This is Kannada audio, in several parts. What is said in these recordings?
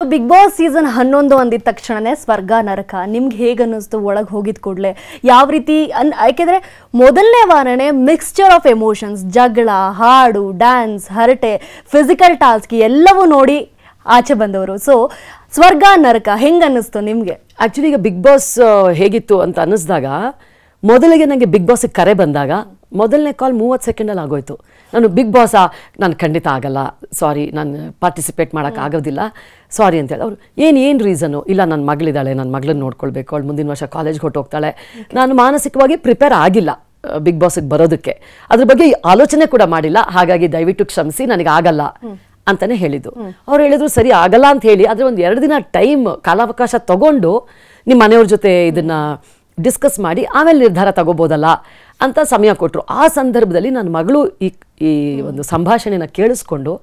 ಬಿಗ್ ಬಾಸ್ ಸೀಸನ್ ಹನ್ನೊಂದು ಅಂದಿದ ತಕ್ಷಣನೇ ಸ್ವರ್ಗ, ನರಕ. ನಿಮ್ಗೆ ಹೇಗೆ ಅನ್ನಿಸ್ತು? ಒಳಗೆ ಹೋಗಿದ ಕೂಡಲೇ. ಯಾವ ರೀತಿ ಅನ್, ಯಾಕೆಂದರೆ ಮೊದಲನೇ ವಾರನೇ ಮಿಕ್ಸ್ಚರ್ ಆಫ್ ಎಮೋಷನ್ಸ್ ಜಗಳ, ಹಾಡು ಡ್ಯಾನ್ಸ್ ಹರಟೆ ಫಿಸಿಕಲ್ ಟಾಸ್ಕ್ ಎಲ್ಲವೂ ನೋಡಿ ಆಚೆ ಬಂದವರು. ಸೊ ಸ್ವರ್ಗ, ನರಕ ಹೆಂಗೆ ಅನ್ನಿಸ್ತು ನಿಮಗೆ? ಆ್ಯಕ್ಚುಲಿ ಈಗ ಬಿಗ್ ಬಾಸ್ ಹೇಗಿತ್ತು ಅಂತ ಅನ್ನಿಸ್ದಾಗ, ಮೊದಲಿಗೆ ನನಗೆ ಬಿಗ್ ಬಾಸಿಗೆ ಕರೆ ಬಂದಾಗ ಮೊದಲನೇ ಕಾಲ್ ಮೂವತ್ತು ಸೆಕೆಂಡಲ್ಲಿ ಆಗೋಯ್ತು. ನಾನು ಬಿಗ್ ಬಾಸಾ ನಾನು ಖಂಡಿತ ಆಗಲ್ಲ. ಸಾರಿ ನಾನು ಪಾರ್ಟಿಸಿಪೇಟ್ ಮಾಡೋಕೆ ಆಗೋದಿಲ್ಲ. ಸಾರಿ ಅಂತೇಳಿ ಅವ್ರು ಏನು ಏನು ರೀಸನು ಇಲ್ಲ ನನ್ನ ಮಗಳಿದ್ದಾಳೆ ನನ್ನ ಮಗಳನ್ನ ನೋಡ್ಕೊಳ್ಬೇಕು ಅವಳು ಮುಂದಿನ ವರ್ಷ ಕಾಲೇಜ್ಗೆ ಹೊಟ್ಟೋಗ್ತಾಳೆ ನಾನು ಮಾನಸಿಕವಾಗಿ ಪ್ರಿಪೇರ್ ಆಗಿಲ್ಲ ಬಿಗ್ ಬಾಸಿಗೆ ಬರೋದಕ್ಕೆ. ಅದ್ರ ಬಗ್ಗೆ ಆಲೋಚನೆ ಕೂಡ ಮಾಡಿಲ್ಲ. ಹಾಗಾಗಿ ದಯವಿಟ್ಟು ಕ್ಷಮಿಸಿ ನನಗೆ ಆಗಲ್ಲ ಅಂತಲೇ ಹೇಳಿದ್ದು. ಅವ್ರು ಹೇಳಿದ್ರು ಸರಿ ಆಗಲ್ಲ ಅಂತ ಹೇಳಿ ಆದ್ರೆ ಒಂದು ಎರಡು ದಿನ ಟೈಮ್ ಕಾಲಾವಕಾಶ ತಗೊಂಡು ನಿಮ್ಮ ಮನೆಯವ್ರ ಜೊತೆ ಇದನ್ನ ಡಿಸ್ಕಸ್ ಮಾಡಿ ಆಮೇಲೆ ನಿರ್ಧಾರ ತಗೋಬೋದಲ್ಲ ಅಂತ ಸಮಯ ಕೊಟ್ಟರು ಆ ಸಂದರ್ಭದಲ್ಲಿ ನನ್ನ ಮಗಳು ಈ ಈ ಒಂದು ಸಂಭಾಷಣೆನ ಕೇಳಿಸ್ಕೊಂಡು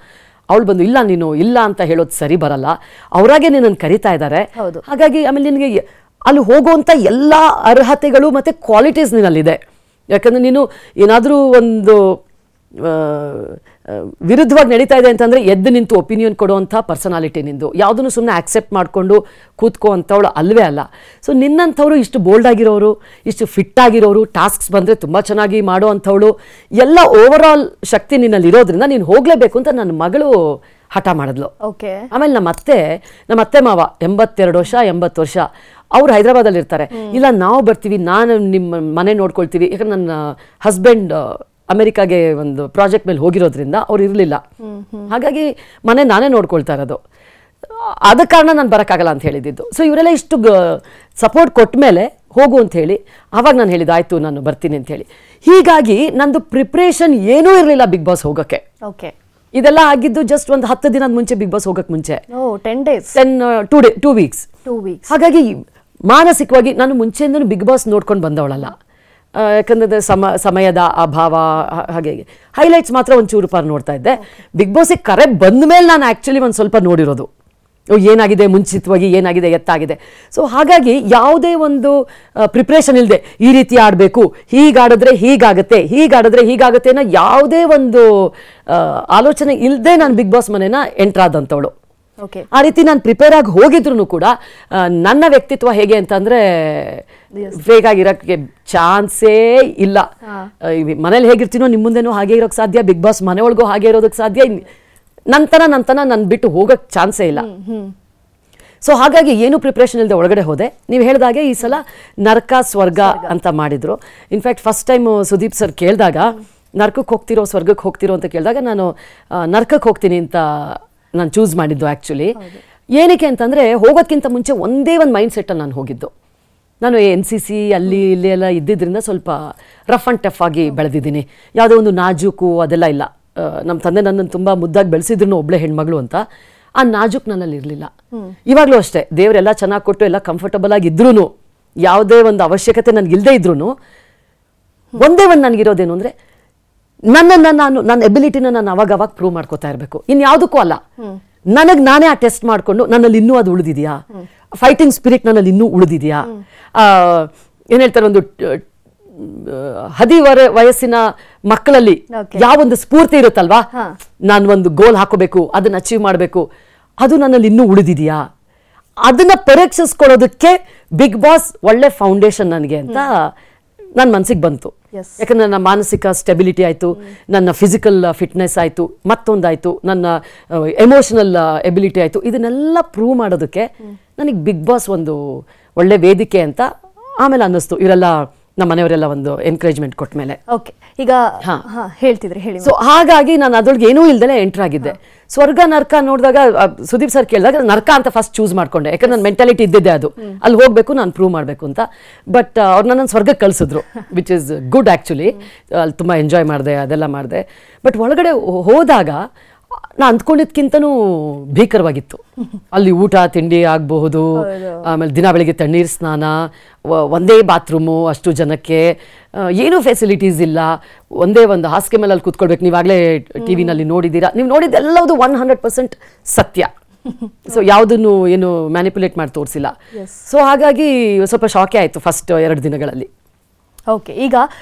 ಅವಳು ಬಂದು ಇಲ್ಲ ನೀನು ಇಲ್ಲ ಅಂತ ಹೇಳೋದು ಸರಿ ಬರಲ್ಲ. ಅವರಾಗೆ ನಿನ್ನನ್ನು ಕರಿತಾ ಇದ್ದಾರೆ. ಹೌದು. ಹಾಗಾಗಿ ಆಮೇಲೆ ನಿನಗೆ ಅಲ್ಲಿ ಹೋಗುವಂಥ ಎಲ್ಲ ಅರ್ಹತೆಗಳು ಮತ್ತು ಕ್ವಾಲಿಟೀಸ್ ನಿನ್ನಲ್ಲಿದೆ. ಯಾಕಂದರೆ ನೀನು ಏನಾದರೂ ಒಂದು ವಿರುದ್ಧವಾಗಿ ನಡೀತಾ ಇದೆ ಅಂತಂದರೆ ಎದ್ದು ನಿಂತು ಒಪಿನಿಯನ್ ಕೊಡುವಂಥ ಪರ್ಸನಾಲಿಟಿ ನಿಂದು. ಯಾವುದನ್ನು ಸುಮ್ಮನೆ ಆಕ್ಸೆಪ್ಟ್ ಮಾಡಿಕೊಂಡು ಕೂತ್ಕೋ ಅಂಥವಳು ಅಲ್ವೇ ಅಲ್ಲ. ಸೊ ನಿನ್ನಂಥವ್ರು ಇಷ್ಟು ಬೋಲ್ಡ್ ಆಗಿರೋರು ಇಷ್ಟು ಫಿಟ್ ಆಗಿರೋರು ಟಾಸ್ಕ್ಸ್ ಬಂದರೆ ತುಂಬ ಚೆನ್ನಾಗಿ ಮಾಡೋ ಅಂಥವಳು ಎಲ್ಲ ಓವರ್ ಆಲ್ ಶಕ್ತಿ ನಿನ್ನಲ್ಲಿ ಇರೋದ್ರಿಂದ ನೀನು ಹೋಗಲೇಬೇಕು ಅಂತ ನನ್ನ ಮಗಳು ಹಠ ಮಾಡಿದ್ಲು. ಓಕೆ ಆಮೇಲೆ ನಮ್ಮ ಅತ್ತೆ ನಮ್ಮ ಅತ್ತೆ ಮಾವ ಎಂಬತ್ತೆರಡು ವರ್ಷ ಎಂಬತ್ತು ವರ್ಷ ಅವ್ರು ಹೈದರಾಬಾದಲ್ಲಿ ಇರ್ತಾರೆ ಇಲ್ಲ ನಾವು ಬರ್ತೀವಿ ನಾನು ನಿಮ್ಮ ಮನೆ ನೋಡ್ಕೊಳ್ತೀವಿ. ಯಾಕಂದ್ರೆ ನನ್ನ ಹಸ್ಬೆಂಡ್ ಅಮೆರಿಕಾಗೆ ಒಂದು ಪ್ರಾಜೆಕ್ಟ್ ಮೇಲೆ ಹೋಗಿರೋದ್ರಿಂದ ಅವ್ರು ಇರಲಿಲ್ಲ. ಹಾಗಾಗಿ ಮನೆ ನಾನೇ ನೋಡ್ಕೊಳ್ತಾ ಇರೋದು. ಆದ ಕಾರಣ ನಾನು ಬರೋಕ್ಕಾಗಲ್ಲ ಅಂತ ಹೇಳಿದ್ದು. ಸೊ ಇವರೆಲ್ಲ ಇಷ್ಟು ಸಪೋರ್ಟ್ ಕೊಟ್ಟ ಮೇಲೆ ಹೋಗು ಅಂತ ಹೇಳಿ ಆವಾಗ ನಾನು ಹೇಳಿದ್ದು ಆಯಿತು ನಾನು ಬರ್ತೀನಿ ಅಂತ ಹೇಳಿ. ಹೀಗಾಗಿ ನಂದು ಪ್ರಿಪ್ರೇಷನ್ ಏನೂ ಇರಲಿಲ್ಲ ಬಿಗ್ ಬಾಸ್ ಹೋಗೋಕ್ಕೆ. ಓಕೆ ಇದೆಲ್ಲ ಆಗಿದ್ದು ಜಸ್ಟ್ ಒಂದು ಹತ್ತು ದಿನದ ಮುಂಚೆ ಬಿಗ್ ಬಾಸ್ ಹೋಗಕ್ಕೆ ಮುಂಚೆ. Ten days ten two day two weeks two weeks ಹಾಗಾಗಿ ಮಾನಸಿಕವಾಗಿ ನಾನು ಮುಂಚೆಯಿಂದನೂ ಬಿಗ್ ಬಾಸ್ ನೋಡ್ಕೊಂಡು ಬಂದವಳಲ್ಲ. ಯಾಕಂದ್ರೆ ಸಮ ಸಮಯದ ಅಭಾವ ಹಾಗೆ ಹೈಲೈಟ್ಸ್ ಮಾತ್ರ ಒಂಚೂರು ಪಾರು ನೋಡ್ತಾ ಇದ್ದೆ. ಬಿಗ್ ಬಾಸಿಗೆ ಕರೆ ಬಂದ ಮೇಲೆ ನಾನು ಆ್ಯಕ್ಚುಲಿ ಒಂದು ಸ್ವಲ್ಪ ನೋಡಿರೋದು. ಓ, ಏನಾಗಿದೆ ಮುಂಚಿತವಾಗಿ ಏನಾಗಿದೆ ಎತ್ತಾಗಿದೆ. ಸೊ ಹಾಗಾಗಿ ಯಾವುದೇ ಒಂದು ಪ್ರಿಪ್ರೇಷನ್ ಇಲ್ಲದೆ ಈ ರೀತಿ ಆಡಬೇಕು ಹೀಗಾಡಿದ್ರೆ ಹೀಗಾಗುತ್ತೆ ಹೀಗಾಡಿದ್ರೆ ಹೀಗಾಗುತ್ತೆ ಅನ್ನೋ ಯಾವುದೇ ಒಂದು ಆಲೋಚನೆ ಇಲ್ಲದೆ ನಾನು ಬಿಗ್ ಬಾಸ್ ಮನೇನ ಎಂಟ್ರಾದಂಥವಳು ಆ ರೀತಿ ನಾನು ಪ್ರಿಪೇರ್ ಆಗಿ ಹೋಗಿದ್ರು ಕೂಡ ನನ್ನ ವ್ಯಕ್ತಿತ್ವ ಹೇಗೆ ಅಂತಂದ್ರೆ ಫೇಕ್ ಆಗಿರೋಕ್ಕೆ ಚಾನ್ಸೇ ಇಲ್ಲ. ಮನೇಲಿ ಹೇಗಿರ್ತೀನೋ ನಿಮ್ಮ ಮುಂದೆನೂ ಹಾಗೆ ಇರೋಕ್ಕೆ ಸಾಧ್ಯ ಬಿಗ್ ಬಾಸ್ ಮನೆ ಒಳಗೂ ಹಾಗೆ ಇರೋದಕ್ಕೆ ಸಾಧ್ಯ ನಂತರ ನಂತರ ನನ್ನ ಬಿಟ್ಟು ಹೋಗೋಕ್ಕೆ ಚಾನ್ಸೇ ಇಲ್ಲ. ಸೊ ಹಾಗಾಗಿ ಏನು ಪ್ರಿಪ್ರೇಷನ್ ಇಲ್ಲದೆ ಒಳಗಡೆ ಹೋದೆ. ನೀವು ಹೇಳಿದಾಗೆ ಈ ಸಲ ನರಕ ಸ್ವರ್ಗ ಅಂತ ಮಾಡಿದ್ರು. In fact first time Sudeep sir ಕೇಳಿದಾಗ ನರ್ಕಕ್ಕೆ ಹೋಗ್ತಿರೋ ಸ್ವರ್ಗಕ್ಕೆ ಹೋಗ್ತಿರೋ ಅಂತ ಕೇಳಿದಾಗ ನಾನು ನರಕಕ್ಕೆ ಹೋಗ್ತೀನಿ ಅಂತ ನಾನು ಚೂಸ್ ಮಾಡಿದ್ದು ಆ್ಯಕ್ಚುಲಿ ಏನಕ್ಕೆ ಅಂತಂದರೆ ಹೋಗೋದಕ್ಕಿಂತ ಮುಂಚೆ ಒಂದೇ ಒಂದು ಮೈಂಡ್ ಸೆಟ್ಟಲ್ಲಿ ನಾನು ಹೋಗಿದ್ದು. ನಾನು ಎನ್ ಸಿ ಸಿ ಅಲ್ಲಿ ಇಲ್ಲಿ ಎಲ್ಲ ಇದ್ದಿದ್ದರಿಂದ ಸ್ವಲ್ಪ ರಫ್ ಆ್ಯಂಡ್ ಟಫ್ ಆಗಿ ಬೆಳೆದಿದ್ದೀನಿ. ಯಾವುದೋ ಒಂದು ನಾಜೂಕು ಅದೆಲ್ಲ ಇಲ್ಲ. ನಮ್ಮ ತಂದೆ ನನ್ನನ್ನು ತುಂಬ ಮುದ್ದಾಗಿ ಬೆಳೆಸಿದ್ರು ಒಬ್ಳೆ ಹೆಣ್ಮಗಳು ಅಂತ. ಆ ನಾಜೂಕ್ ನನ್ನಲ್ಲಿ ಇರಲಿಲ್ಲ. ಇವಾಗಲೂ ಅಷ್ಟೇ ದೇವರೆಲ್ಲ ಚೆನ್ನಾಗಿ ಕೊಟ್ಟು ಎಲ್ಲ ಕಂಫರ್ಟಬಲ್ ಆಗಿ ಇದ್ರೂ ಯಾವುದೇ ಒಂದು ಅವಶ್ಯಕತೆ ನನಗೆ ಇಲ್ಲದೆ ಇದ್ರೂ ಒಂದೇ ಒಂದು ನನಗಿರೋದೇನು ಅಂದರೆ ನನ್ನನ್ನು ನಾನು ನನ್ನ ಎಬಿಲಿಟಿನ ನಾನು ಅವಾಗ ಅವಾಗ ಪ್ರೂವ್ ಮಾಡ್ಕೋತಾ ಇರಬೇಕು. ಇನ್ಯಾವುದಕ್ಕೂ ಅಲ್ಲ. ನನಗೆ ನಾನೇ ಆ ಟೆಸ್ಟ್ ಮಾಡಿಕೊಂಡು ನನ್ನಲ್ಲಿ ಇನ್ನೂ ಅದು ಉಳಿದಿದೆಯಾ? ಫೈಟಿಂಗ್ ಸ್ಪಿರಿಟ್ ನನ್ನಲ್ಲಿ ಇನ್ನೂ ಉಳಿದಿದೆಯಾ? ಏನು ಹೇಳ್ತಾರೆ ಒಂದು ಹದಿವರೆ ವಯಸ್ಸಿನ ಮಕ್ಕಳಲ್ಲಿ. ಯಾವೊಂದು ಸ್ಫೂರ್ತಿ ಇರುತ್ತಲ್ವಾ? ನಾನು ಒಂದು ಗೋಲ್ ಹಾಕೋಬೇಕು ಅದನ್ನ ಅಚೀವ್ ಮಾಡಬೇಕು. ಅದು ನನ್ನಲ್ಲಿ ಇನ್ನೂ ಉಳಿದಿದೆಯಾ? ಅದನ್ನ ಪರೀಕ್ಷಿಸ್ಕೊಳ್ಳೋದಕ್ಕೆ ಬಿಗ್ ಬಾಸ್ ಒಳ್ಳೆ ಫೌಂಡೇಶನ್ ನನಗೆ ಅಂತ ನನ್ನ ಮನಸ್ಸಿಗೆ ಬಂತು. ಯಾಕಂದ್ರೆ ನನ್ನ ಮಾನಸಿಕ ಸ್ಟೆಬಿಲಿಟಿ ಆಯಿತು ನನ್ನ ಫಿಸಿಕಲ್ ಫಿಟ್ನೆಸ್ ಆಯಿತು ಮತ್ತೊಂದಾಯಿತು ನನ್ನ ಎಮೋಷನಲ್ ಎಬಿಲಿಟಿ ಆಯಿತು ಇದನ್ನೆಲ್ಲ ಪ್ರೂವ್ ಮಾಡೋದಕ್ಕೆ ನನಗೆ ಬಿಗ್ ಬಾಸ್ ಒಂದು ಒಳ್ಳೆ ವೇದಿಕೆ ಅಂತ ಆಮೇಲೆ ಅನ್ನಿಸ್ತು. ಇವರೆಲ್ಲ ನಮ್ಮ ಮನೆಯವರೆಲ್ಲ ಒಂದು ಎನ್ಕರೇಜ್ಮೆಂಟ್ ಕೊಟ್ಟ ಮೇಲೆ. ಓಕೆ ಈಗ ಹೇಳ್ತಿದ್ರಿ ಹೇಳಿ ಸೊ ಹಾಗಾಗಿ ನಾನು ಅದ್ರೊಳಗೆ ಏನೂ ಇಲ್ದಲೇ ಎಂಟರ್ ಆಗಿದ್ದೆ. ಸ್ವರ್ಗ ನರ್ಕ ನೋಡಿದಾಗ ಸುದೀಪ್ ಸರ್ ಕೇಳಿದಾಗ ನರ್ಕ ಅಂತ ಫಸ್ಟ್ ಚೂಸ್ ಮಾಡ್ಕೊಂಡೆ. ಯಾಕಂದ್ರೆ ನನ್ನ ಮೆಂಟಾಲಿಟಿ ಇದ್ದಿದ್ದೆ ಅದು. ಅಲ್ಲಿ ಹೋಗಬೇಕು ನಾನು ಪ್ರೂವ್ ಮಾಡಬೇಕು ಅಂತ. ಬಟ್ ಅವ್ರು ನನ್ನ ಸ್ವರ್ಗಕ್ಕೆ ಕಳಿಸಿದ್ರು ವಿಚ್ ಇಸ್ ಗುಡ್ ಆ್ಯಕ್ಚುಲಿ ಅಲ್ಲಿ ತುಂಬ ಎಂಜಾಯ್ ಮಾಡಿದೆ ಅದೆಲ್ಲ ಮಾಡಿದೆ. ಬಟ್ ಒಳಗಡೆ ಹೋದಾಗ ನಾ ಅಂದ್ಕೊಂಡಿದ್ಕಿಂತನೂ ಭೀಕರವಾಗಿತ್ತು. ಅಲ್ಲಿ ಊಟ ತಿಂಡಿ ಆಗಬಹುದು ಆಮೇಲೆ ದಿನ ಬೆಳಿಗ್ಗೆ ತಣ್ಣೀರು ಸ್ನಾನ ಒಂದೇ ಬಾತ್ರೂಮು ಅಷ್ಟು ಜನಕ್ಕೆ ಏನೂ ಫೆಸಿಲಿಟೀಸ್ ಇಲ್ಲ. ಒಂದೇ ಒಂದು ಹಾಸಿಗೆ ಮೇಲೆ ಅಲ್ಲಿ ಕೂತ್ಕೊಳ್ಬೇಕು. ನೀವಾಗಲೇ ಟಿ ವಿನಲ್ಲಿ ನೋಡಿದ್ದೀರಾ? ನೀವು ನೋಡಿದ್ದೆಲ್ಲವುದು ಒನ್ ಹಂಡ್ರೆಡ್ ಪರ್ಸೆಂಟ್ ಸತ್ಯ. ಸೊ ಯಾವುದನ್ನು ಏನು ಮ್ಯಾನಿಪುಲೇಟ್ ಮಾಡಿ ತೋರಿಸಿಲ್ಲ. ಸೊ ಹಾಗಾಗಿ ಸ್ವಲ್ಪ ಶಾಕೆ ಆಯಿತು ಫಸ್ಟ್ ಎರಡು ದಿನಗಳಲ್ಲಿ. ಓಕೆ ಈಗ